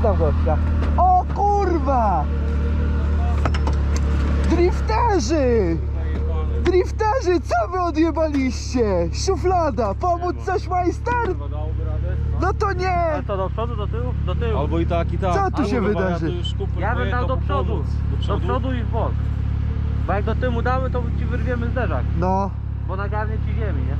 znam gościa. O kurwa! Drifterzy! Drifterzy, co wy odjebaliście? Szuflada, pomóc coś majster? No to nie! Ale to do przodu, do tyłu? Do tyłu. Albo i tak, i tak. Co tu się wydarzy? Ja, bym dał do przodu. Do przodu i w bok. Bo jak do tyłu damy, to ci wyrwiemy zderzak. No, Bo nagarnie ci ziemi, nie?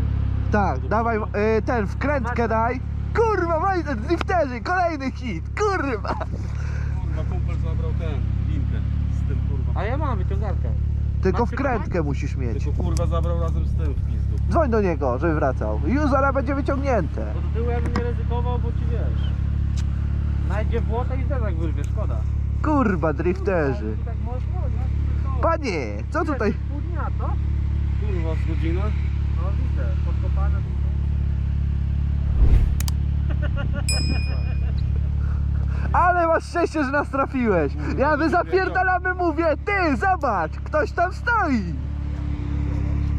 tak, dawaj y, ten, wkrętkę daj. Kurwa, majster, drifterzy, kolejny hit, kurwa! Kurwa, kumpel zabrał ten, linkę z tym kurwa. A ja mam wyciągarkę. Tylko Masz wkrętkę musisz mieć. Tylko kurwa zabrał razem z tym w pizdu. Dzwoń do niego, żeby wracał. Już zaraz będzie wyciągnięte. Bo do tyłu ja bym nie ryzykował, bo ci wiesz. Najdzie błota i zderzak wyrwie, szkoda. Kurwa, drifterzy. Tak mocno, nie? Panie, co tutaj? Pół dnia, co? Kurwa, z godzina? No widzę, podkopane. Ale masz szczęście, że nas trafiłeś. Ja my zapierdalamy, mówię, ty, zobacz, ktoś tam stoi.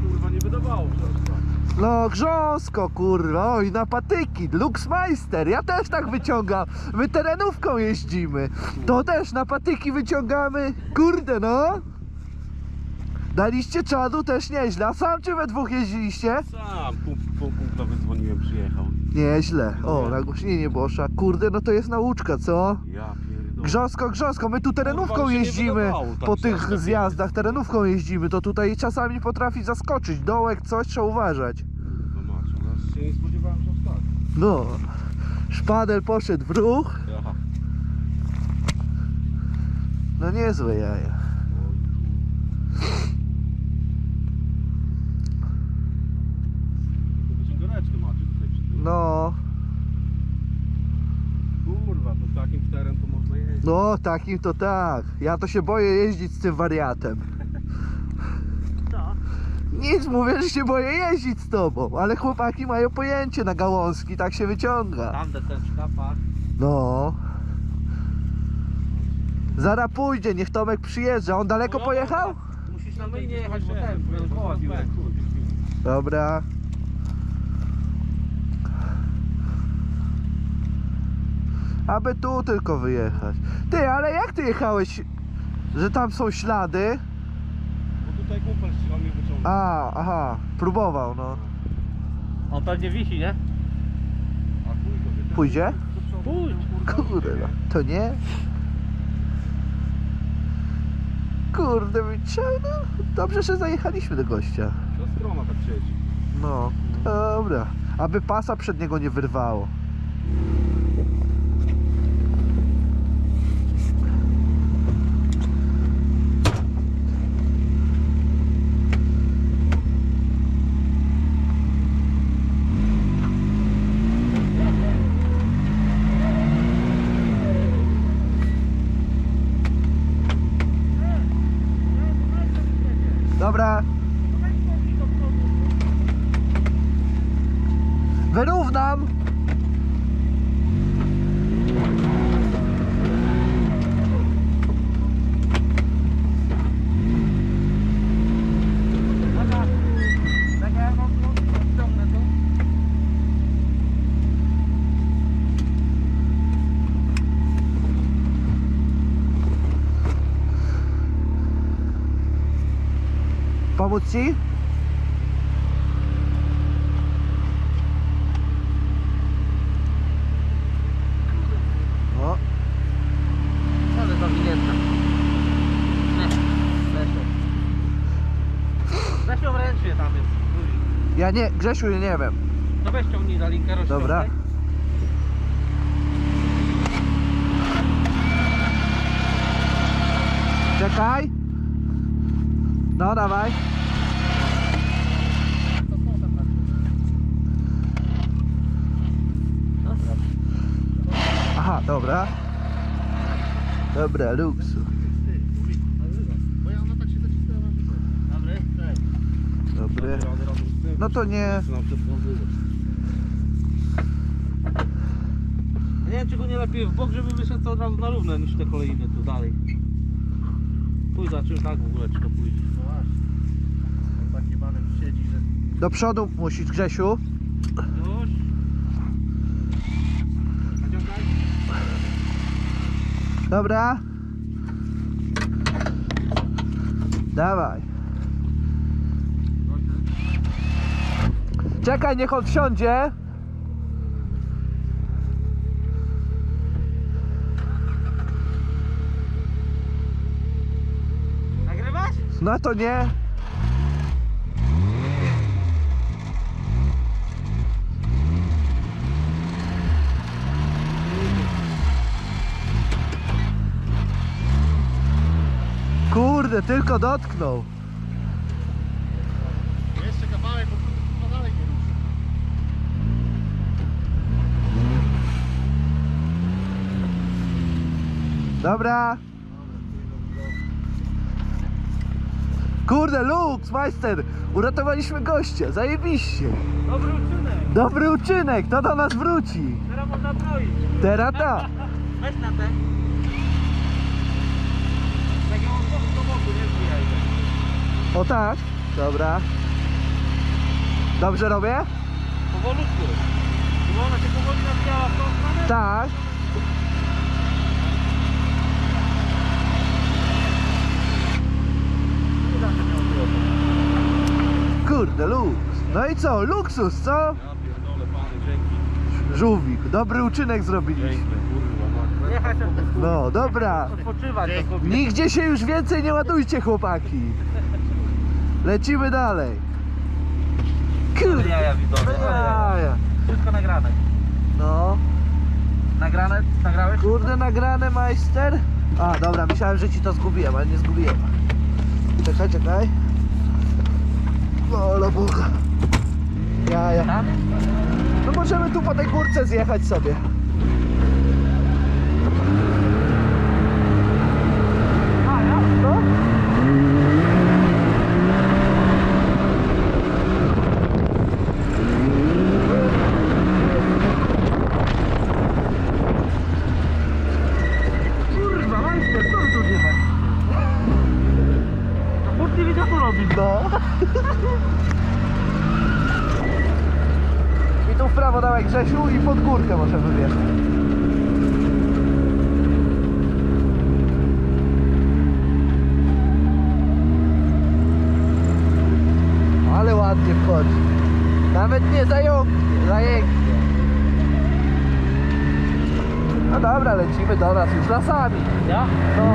Kurwa, nie wydawało się. No grząsko, kurwa, oj, na patyki, Luxmeister, ja też tak wyciągam, my terenówką jeździmy, to też na patyki wyciągamy, kurde no. Daliście czadu też nieźle, a sam czy we dwóch jeździliście? Sam, kum, po kumpla wydzwoniłem, przyjechał. Nieźle, o, nagłośnienie Bosza, kurde, no to jest nauczka, co? Ja pierdolę. Grząsko, grząsko, my tu terenówką Kurwa, mi się nie jeździmy wydawało tak po się tych tak zjazdach, terenówką jeździmy, to tutaj czasami potrafi zaskoczyć, dołek, coś, trzeba uważać. Kurwa, masz, ale się nie spodziewałem, że aż tak. No, szpadel poszedł w ruch, Aha. no niezłe jaja. No takim to tak, ja to się boję jeździć z tym wariatem. Co? Nic, mówię, że się boję jeździć z tobą, ale chłopaki mają pojęcie na gałązki, tak się wyciąga. Tam deseczka, pak. No. Zara pójdzie, niech Tomek przyjeżdża. On daleko No, pojechał? Musisz na myjnie jechać, bo ten, bo. Dobra. Aby tu tylko wyjechać. Ty, ale jak ty jechałeś, że tam są ślady? Bo tutaj kumpel chciał mnie wyciągnąć. A, aha, próbował, no. On pewnie wisi, nie? A chuj go wie. Pójdzie? Pójdź. Kurde, to nie? Kurde, wyciągnął. Dobrze, że zajechaliśmy do gościa. Ta strona tak siedzi. No, dobra. Aby pasa przed niego nie wyrwało. Dobra. Wyrównam. Taka, taka ja mam ściągnę to. Pomóc ci? O, Ale ręcznie tam jest. Ja nie, Grzesiu, nie wiem. No weź ciągnij za linkę, rozciągaj. Dobra. Czekaj. No, dawaj. To są tam na Dobra. Aha, dobra. Dobra, luksu. Bo ja ona tak się zacisnęła. Dobry. No to nie. Nie wiem, czy go nie lepiej w bok, żeby wyszedł od razu na równe niż te kolejne tu dalej. Pójdź za czym tak w ogóle, czy to pójdzie. No właśnie. On taki panem siedzi, że... Do przodu musisz, Grzesiu. Już. Naciągaj. Dobra. Dawaj. Czekaj, niech on wsiądzie. Nagrywasz? No to nie. Kurde, tylko dotknął. Jeszcze kawałek, bo chyba dalej nie ruszy. Dobra. Kurde, Lux, majster, uratowaliśmy gościa, zajebiście. Dobry uczynek. Dobry uczynek, to do nas wróci. Teraz można broić. Teraz ta. Weź na te. Tak ją od do boku, nie zbijaj. O tak, dobra. Dobrze robię? Powolutku. Bo ona się powoli nawijała w tą stronę. Tak. Kurde, Lux. No i co, luksus, co? Ja pierdolę pany, dzięki. Żółwik, dobry uczynek zrobiliśmy. No. Dobra. Nigdzie się już więcej nie ładujcie, chłopaki. Lecimy dalej. Kurde. Jaja widzowie. Jaja. Wszystko nagrane. No, Nagrane? Nagrałeś? kurde, nagrane, majster. A, dobra, myślałem, że ci to zgubiłem, ale nie zgubiłem. Czekaj, czekaj. O, Boga. Jaja. Tam? No możemy tu po tej górce zjechać sobie. A, ja? No. Kurwa, majster, co wy tu zjechać? To Burty widzę tu robić. No. I Grzesiu i pod górkę możemy wjechać. Ale ładnie wchodzi. Nawet nie zająknie, zajęknie. No dobra, lecimy do nas już lasami. Ja? No.